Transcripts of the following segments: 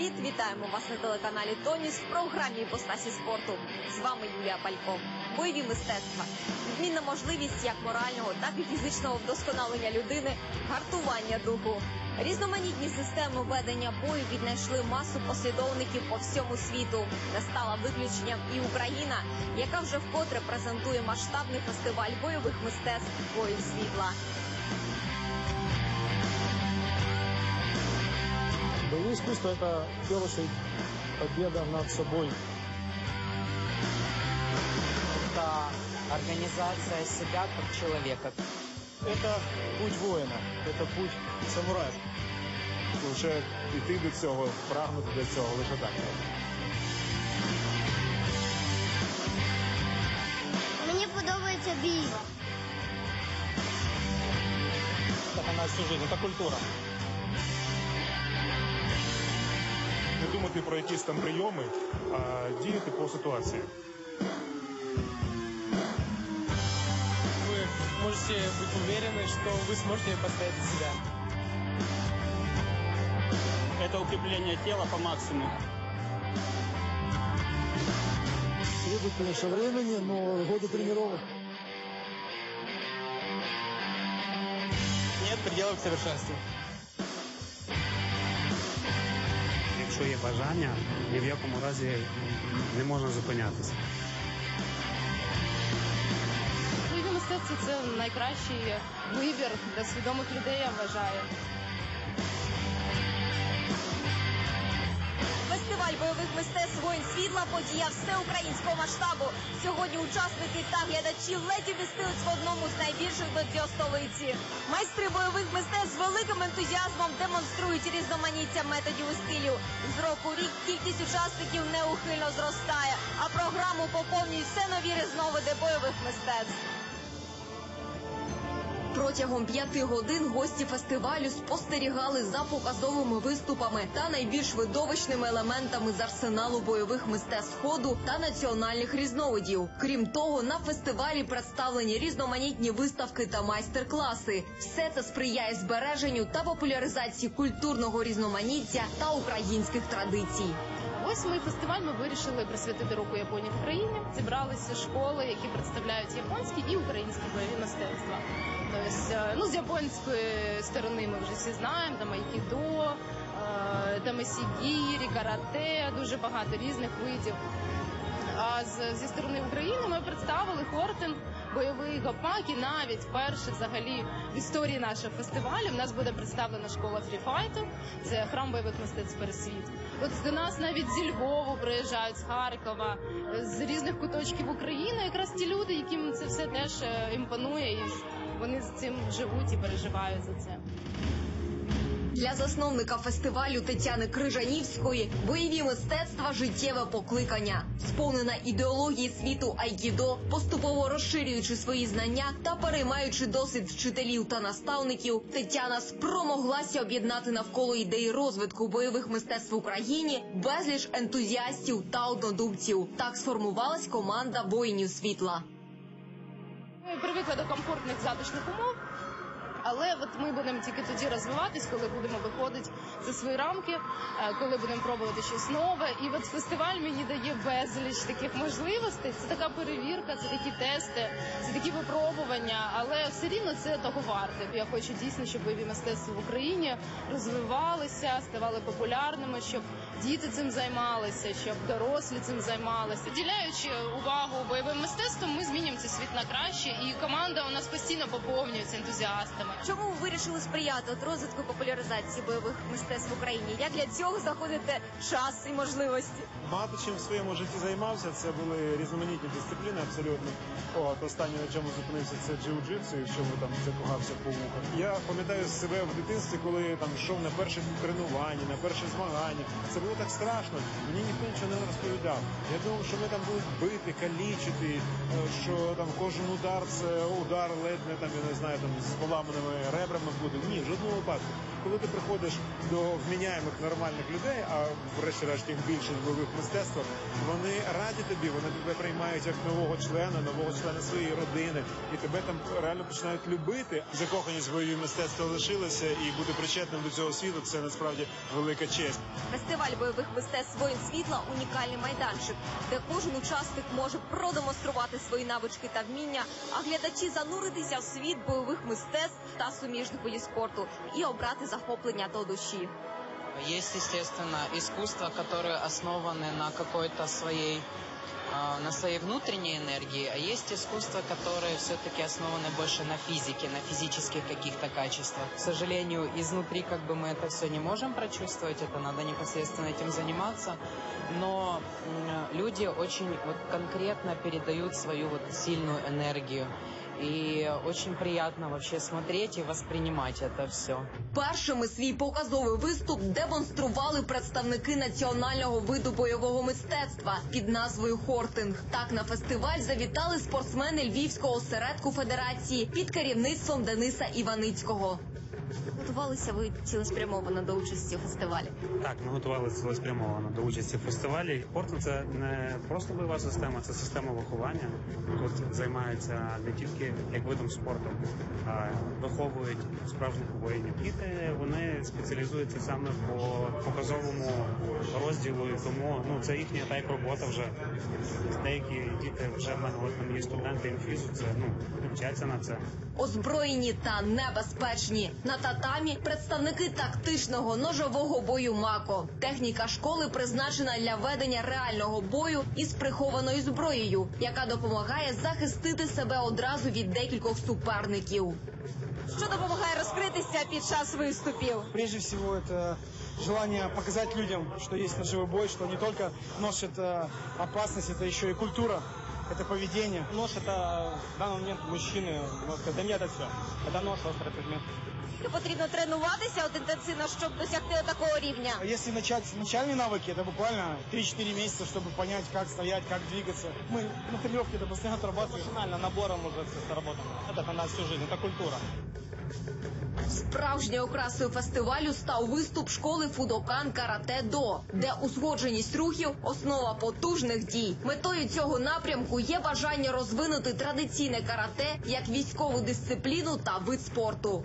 привіт! Вітаємо вас на телеканалі Тоніс в програмі «Іпостасі спорту. З вами Юлія Палько. Бойові мистецтва. Відмінна можливість як морального, так і фізичного вдосконалення людини, гартування духу. Різноманітні системи ведення бою віднайшли масу послідовників по всьому світу. Не стала виключенням і Україна, яка вже вкотре презентує масштабний фестиваль бойових мистецтв Воїн світла. Боевые искусства – это, в первую очередь, победа над собой. это организация себя как человека. Это путь воїна, это путь самурая. лише йти до цього, прагнути до цього лише так. Мені подобається бій. Так она всю жизнь, это культура. думати про якісь там прийоми, а діяти по ситуації. вы можете быть уверены, что вы сможете постоять за себя. это укрепление тела по максимуму. Требует, конечно, времени, но годы тренировок. Нет пределов к Якщо є бажання, ні в якому разі не можна зупинятися. Бойові мистецтво це найкращий вибір для свідомих людей, я вважаю. Бойових мистецтв воїн світла подія всеукраїнського масштабу. Сьогодні учасники та глядачі ледь вмістились в одному з найбільших додзьо столиці. Майстри бойових мистецтв з великим ентузіазмом демонструють різноманіття методів і стилів. З року в рік кількість учасників неухильно зростає, а програму поповнюють все нові різновиди бойових мистецтв. Протягом п'яти годин гості фестивалю спостерігали за показовими виступами та найбільш видовищними елементами з арсеналу бойових мистецтв ходу та національних різновидів. Крім того, на фестивалі представлені різноманітні виставки та майстер-класи. Все це сприяє збереженню та популяризації культурного різноманіття та українських традицій. Восьмий фестиваль ми вирішили присвятити року Японії в Україні. Зібралися школи, які представляють японські і українські бойові мистецтва. Тобто, е, ну з японської сторони ми вже всі знаємо, там айкідо, е, там сігірі, карате, дуже багато різних видів. А з, зі сторони України ми представили хортинг, бойовий гопак і навіть перший взагалі в історії нашого фестивалю в нас буде представлена школа фріфайту. Це храм бойових мистецтв Пересвіт. От до нас навіть зі Львову приїжджають з Харкова, з різних куточків України. Якраз ті люди, яким це все теж е, імпонує, і вони з цим живуть і переживають за це. Для засновника фестивалю Тетяни Крижанівської бойові мистецтва життєве покликання, сповнена ідеології світу айкідо, поступово розширюючи свої знання та переймаючи досвід вчителів та наставників, Тетяна спромоглася об'єднати навколо ідеї розвитку бойових мистецтв в Україні безліч ентузіастів та однодумців. Так сформувалась команда воїнів світла. Ми привикли до комфортних затишних умов. Але от ми будемо тільки тоді розвиватись, коли будемо виходити за свої рамки, е, коли будемо пробувати щось нове. І от фестиваль мені дає безліч таких можливостей. Це така перевірка, це такі тести, це такі випробування. Але все рівно це того варте. Я хочу дійсно, щоб бойові мистецтва в Україні розвивалися, ставали популярними, щоб діти цим займалися, щоб дорослі цим займалися. Діляючи увагу бойовим мистецтвом, ми змінюємо цей світ на краще, і команда у нас постійно поповнюється ентузіастами. Чому ви вирішили сприяти от розвитку популяризації бойових мистецтв в Україні? Як для цього знаходите час і можливості? Багато чим в своєму житті займався. Це були різноманітні дисципліни абсолютно. От останнє на чому зупинився це джиу-джитсу, якщо ви там закохався по вухах. Я пам'ятаю себе в дитинстві, коли там йшов на перше тренування, на перше змагання. Це було так страшно. Мені ніхто нічого не розповідав. Я думав, що ми там будуть бити, калічити, е, що там кожен удар це удар ледь не там, я не знаю, там з поламаними ребрами буде. Ні, в жодному випадку. Коли ти приходиш до вміняємих нормальних людей, а врешті-решт їх більше в бойових мистецтвах, вони раді тобі, вони тебе приймають як нового члена, нового члена своєї родини, і тебе там реально починають любити. Закоханість бойові мистецтва лишилася, і бути причетним до цього світу це насправді велика честь. Фестиваль бойових мистецтв воїн світла унікальний майданчик, де кожен учасник може продемонструвати свої навички та вміння, а глядачі зануритися в світ бойових мистецтв та суміжних видів спорту і обрати захоплення до душі. Есть, естественно, искусства, которые основаны на какой-то своей на своей внутренней энергии, а есть искусства, которые все-таки основаны больше на физике, на физических каких-то качествах. К сожалению, изнутри как бы мы это все не можем прочувствовать, это надо непосредственно этим заниматься, но люди очень вот конкретно передают свою вот сильную энергию. И очень приятно вообще смотреть и воспринимать это все. Першими свій показовий виступ демонстрували представники національного виду бойового мистецтва під назвою Хортинг. Так на фестиваль завітали спортсмени Львівського осередку федерації під керівництвом Дениса Іваницького. Готувалися ви цілеспрямовано до участі у фестивалі. Так, ми готувалися цілеспрямовано до участі в фестивалі. Спорт це не просто бойова система, це система виховання. Тут займаються не тільки як видом спорту, а виховують справжніх воїнів. Діти вони спеціалізуються саме по показовому розділу, і тому ну це їхня та робота вже. Деякі діти вже в мене от там є студенти інфізу, це ну вчаться на це. Озброєні та небезпечні на татамі представники тактичного ножового бою МАКО. Техніка школи призначена для ведення реального бою із прихованою зброєю, яка допомагає захистити себе одразу від декількох суперників. Що допомагає розкритися під час виступів? Прежде всего, это желание показать людям, что есть ножевой бой, что не только нож это опасность, это еще и культура, это поведение. Нож это в данный момент мужчины, можно сказать, да нет, это все. Это нож, острый предмет. Потрібно тренуватися от інтенсивно, щоб досягти такого рівня. А Если начать с начальные навыки, это буквально 3-4 месяца, чтобы понять, как стоять, как двигаться. Мы на тренировке это постоянно отрабатываем. Машинально, набором уже все сработано. Это на всю жизнь, это культура. Справжньою окрасою фестивалю став виступ школи Фудокан Карате До, де узгодженість рухів основа потужних дій. Метою цього напрямку є бажання розвинути традиційне карате як військову дисципліну та вид спорту.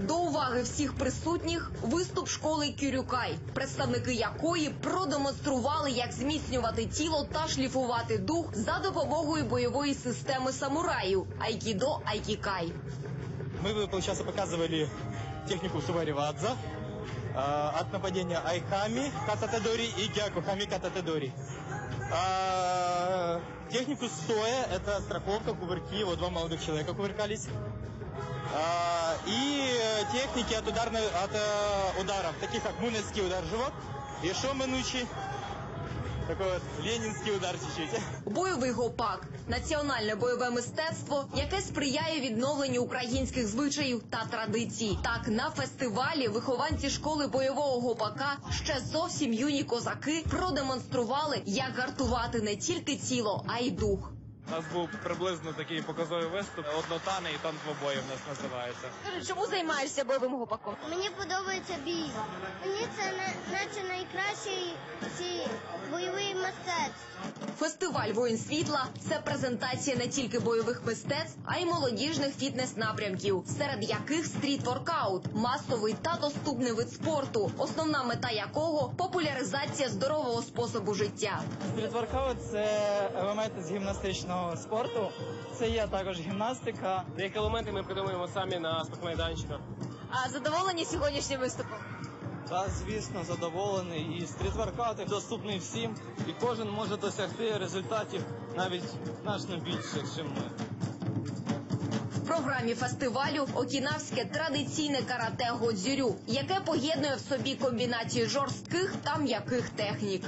До уваги всіх присутніх виступ школи Кюрюкай, представники якої продемонстрували, як зміцнювати тіло та шліфувати дух за допомогою бойової системи самураїв Айкідо Айкікай. Мы, получается, показывали технику Суваривадза, э, от нападения Айхами Кататедори и Гяку Хами Кататедори. А, технику стоя, это страховка, кувырки, вот два молодых человека кувыркались. И э, техники от, ударной, от э, ударов, таких как мунецкий удар в живот и шоменучи, такой вот ленинский удар чуть-чуть. Бойовий гопак національне бойове мистецтво, яке сприяє відновленню українських звичаїв та традицій. Так на фестивалі вихованці школи бойового гопака ще зовсім юні козаки продемонстрували, як гартувати не тільки тіло, а й дух. У нас був приблизно такий показовий виступ. Однотани і танк двобої в нас називається. Чому займаєшся бойовим гопаком? Мені подобається бій. Мені це на- наче найкращий ці бойовий мистецтв. Фестиваль воїн світла це презентація не тільки бойових мистецтв, а й молодіжних фітнес-напрямків, серед яких стріт-воркаут, масовий та доступний вид спорту, основна мета якого популяризація здорового способу життя. Стрітворкаут – це елемент з гімнастичного спорту. Це є також гімнастика. Деякі елементи ми придумуємо самі на спортмайданчиках. А задоволені сьогоднішнім виступом? Та, звісно, задоволений. І стрітворкаут доступний всім. І кожен може досягти результатів навіть значно більших, ніж ми. В програмі фестивалю окінавське традиційне карате Годзюрю, яке поєднує в собі комбінацію жорстких та м'яких технік.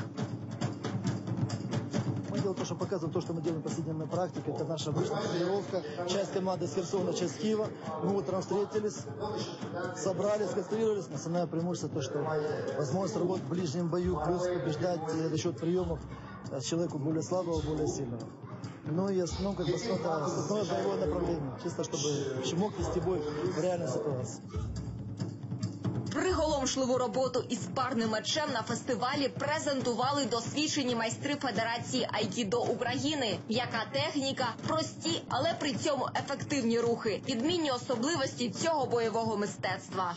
Делаем то, что показываем то, что мы делаем повседневной практике. Это наша обычная тренировка. Часть команды с Херсона, часть с Киева. Мы утром встретились, собрались, сконцентрировались. Основное преимущество то, что возможность работать в ближнем бою, плюс побеждать э, за счет приемов э, человеку более слабого, более сильного. Ну и основном, как бы, основное, основное боевое направление, чисто чтобы мог вести бой в реальной ситуации. Приголомшливу роботу із парним мечем на фестивалі презентували досвідчені майстри Федерації Айкідо України. Яка техніка, прості, але при цьому ефективні рухи, відмінні особливості цього бойового мистецтва.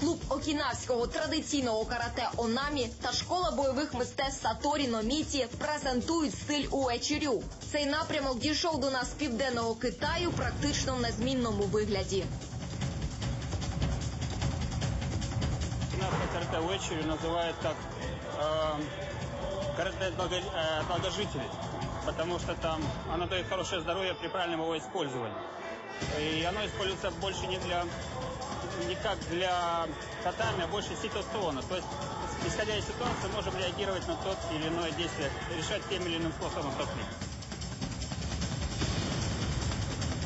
Клуб окінавського традиційного карате Онамі та школа бойових мистецтв Саторі Номіці презентують стиль уечірю. Цей напрямок дійшов до нас з південного Китаю практично в незмінному вигляді. Карате Уэчери называют как э, долго- э, долгожителей, потому что там оно дает хорошее здоровье при правильном его использовании. И оно используется больше не для не как для татами, а больше ситуационно. То есть, исходя из ситуации, можем реагировать на тот или иное действие, решать тем или иным способом конфликт.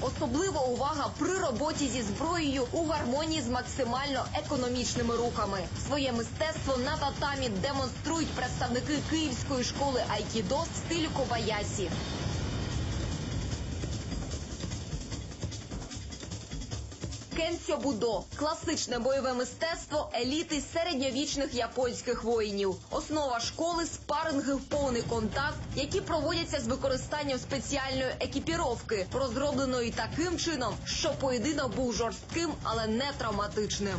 Особлива увага при роботі зі зброєю у гармонії з максимально економічними рухами. Своє мистецтво на татамі демонструють представники київської школи Айкідо в стилі Кобаясі. Кенсьо Будо класичне бойове мистецтво еліти середньовічних японських воїнів. Основа школи спаринги в повний контакт, які проводяться з використанням спеціальної екіпіровки, розробленої таким чином, що поєдинок був жорстким, але не травматичним.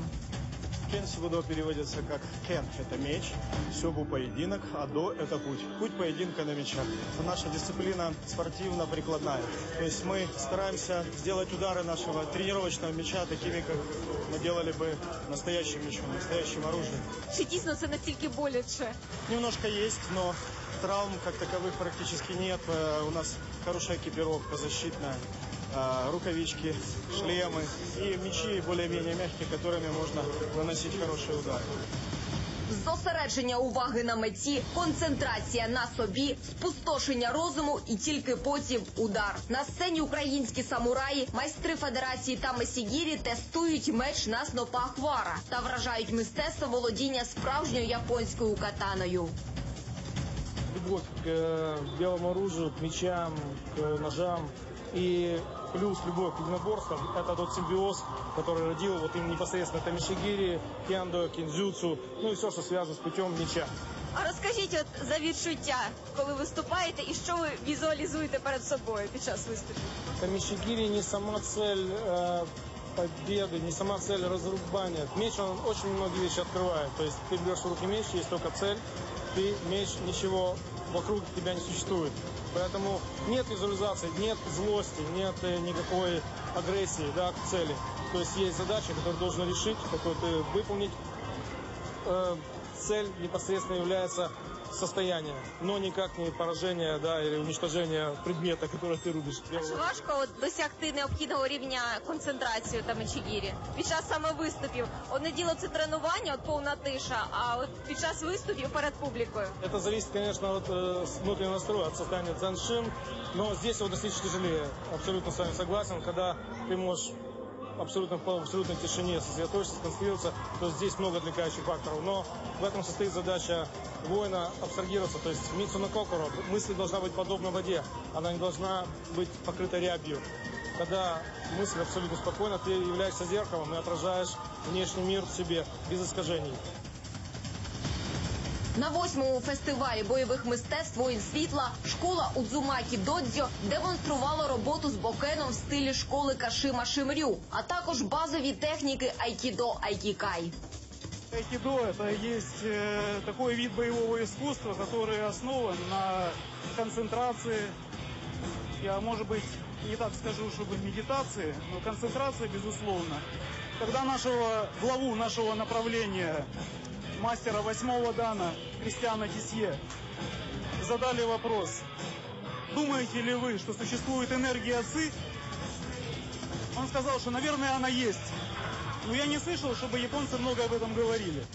Кен Сибудо переводится как кен – это меч, сёбу – поединок, а до – это путь. Путь поединка на мечах. Наша дисциплина спортивно-прикладная. То есть мы стараемся сделать удары нашего тренировочного меча такими, как мы делали бы настоящим мечом, настоящим оружием. Чи дійсно це настільки боляче? Немножко есть, но травм как таковых практически нет. Э, У нас хорошая экипировка защитная, рукавички, шлемы и мечи более-менее мягкие, которыми можно наносить хорошие удары. Зосередження уваги на меті, концентрація на собі, спустошення розуму і тільки потім удар. На сцені українські самураї, майстри федерації та месігірі тестують меч на снопах вара та вражають мистецтво володіння справжньою японською катаною. любовь к э, белому оружию, к мечам, к ножам и плюс любовь к единоборствам – это тот симбиоз, который родил вот им непосредственно тамишигири, кендо, кинзюцу, ну и все, что связано с путем меча. А розкажіть от за відчуття, коли виступаєте, і що ви візуалізуєте перед собою під час виступу? Тамишигири не сама цель э, победы, не сама цель разрубания. Меч, он очень многие вещи открывает. То есть ты берешь в руки меч, есть только цель, ты меч, ничего вокруг тебя не существует. Поэтому нет визуализации, нет злости, нет э, никакой агрессии да, к цели. То есть есть задача, которую ты должен решить, которую ты выполнить. Э, цель непосредственно является состояние, но никак не поражение да, или уничтожение предмета, который ты рубишь. А чи важко от досягти необхідного рівня концентрації та мечігірі під час саме виступів? Одне діло це тренування, от повна тиша, а от під час виступів перед публікою. Это зависит, конечно, от э, с- внутреннего настроя, от состояния дзеншин, но здесь его достичь тяжелее. Абсолютно с вами согласен, когда ты можешь абсолютно в абсолютной тишине сосредоточиться, сконцентрироваться, то здесь много отвлекающих факторов. Но в этом состоит задача воина абстрагироваться. То есть Митсу на Кокоро, мысль должна быть подобна воде, она не должна быть покрыта рябью. Когда мысль абсолютно спокойна, ты являешься зеркалом и отражаешь внешний мир в себе без искажений. На восьмому фестивалі бойових мистецтв воїн світла школа Удзумакі Додзьо демонструвала роботу з бокеном в стилі школи Кашима Шимрю, а також базові техніки Айкідо Айкікай. Айкидо – это есть э, такой вид боевого искусства, который основан на концентрации, я, может быть, не так скажу, чтобы медитации, но концентрация, безусловно. Когда нашего главу нашего направления, мастера восьмого дана Кристиана Тисье, задали вопрос, думаете ли вы, что существует энергия ЦИ, он сказал, что, наверное, она есть. Но я не слышал, чтобы японцы много об этом говорили.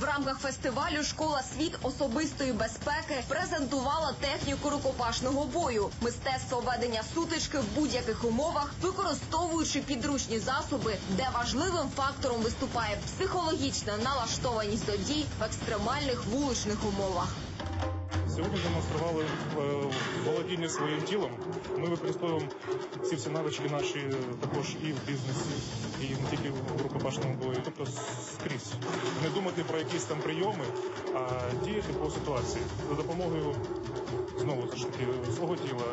В рамках фестивалю школа світ особистої безпеки презентувала техніку рукопашного бою, мистецтво ведення сутички в будь-яких умовах, використовуючи підручні засоби, де важливим фактором виступає психологічна налаштованість до дій в екстремальних вуличних умовах. Сьогодні демонстрували е, володіння своїм тілом. Ми використовуємо ці всі навички наші також і в бізнесі, і не тільки в рукопашному бою, тобто скрізь. Не думати про якісь там прийоми, а діяти по ситуації за допомогою знову ж таки свого тіла,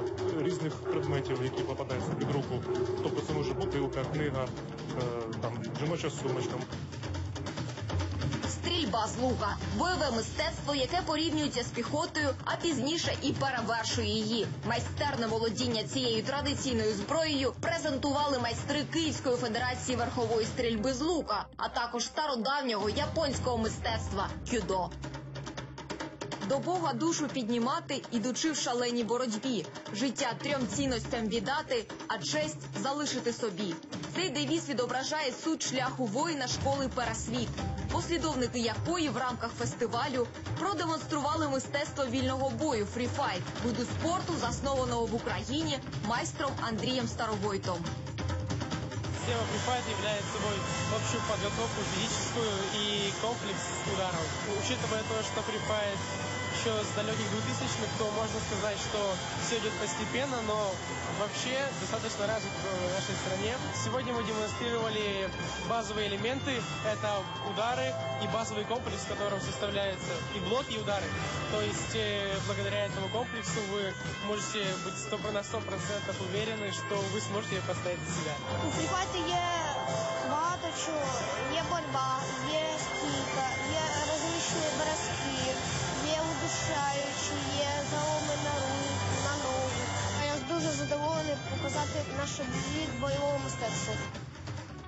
різних предметів, які попадаються під руку. Тобто це може бутилка, книга, е, там жіноча сумочка, Стрільба з лука бойове мистецтво, яке порівнюється з піхотою, а пізніше і перевершує її. Майстерне володіння цією традиційною зброєю презентували майстри Київської федерації верхової стрільби з лука, а також стародавнього японського мистецтва кюдо. До Бога душу піднімати, ідучи в шаленій боротьбі, життя трьом цінностям віддати, а честь залишити собі. Цей девіз відображає суть шляху воїна школи Пересвіт, послідовники якої в рамках фестивалю продемонстрували мистецтво вільного бою фріфайт, виду спорту, заснованого в Україні майстром Андрієм Старовойтом. Система прифайт является собой общую подготовку физическую и комплекс ударов. Учитывая то, что прифайт еще с далеких 2000-х, то можно сказать, что все идет постепенно, но вообще достаточно развит в нашей стране. Сегодня мы демонстрировали базовые элементы. Это удары и базовый комплекс, в котором составляются и блоки, и удары. То есть э, благодаря этому комплексу вы можете быть 100, на 100% уверены, что вы сможете поставить за себя. У фріфайті є багато чого. Є боротьба, є стійка, є розличні броски, Є є заломи на руку, на ногу. А я дуже задоволений показати наше від бойового мистецтва.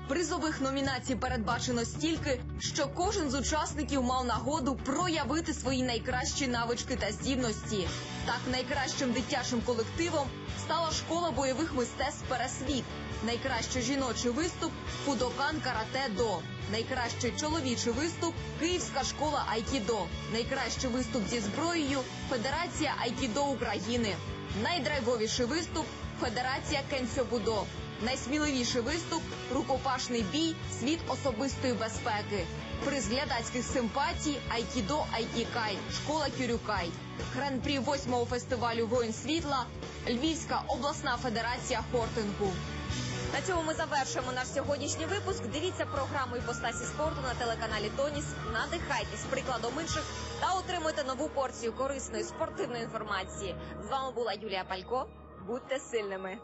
Призових номінацій передбачено стільки, що кожен з учасників мав нагоду проявити свої найкращі навички та здібності. Так, найкращим дитячим колективом стала школа бойових мистецтв Пересвіт. Найкращий жіночий виступ Фудокан Карате До. Найкращий чоловічий виступ Київська школа Айкідо. Найкращий виступ зі зброєю Федерація Айкідо України. Найдрайвовіший виступ Федерація Кенсьобудо. Найсміливіший виступ рукопашний бій, світ особистої безпеки. Приз глядацьких симпатій Айкідо Айкікай, школа Кюрюкай. Гран-прі восьмого фестивалю Воїн світла, Львівська обласна федерація хортингу. На цьому ми завершуємо наш сьогоднішній випуск. Дивіться програму іпостасі спорту на телеканалі Тоніс. Надихайтесь прикладом інших та отримуйте нову порцію корисної спортивної інформації. З вами була Юлія Палько. Будьте сильними.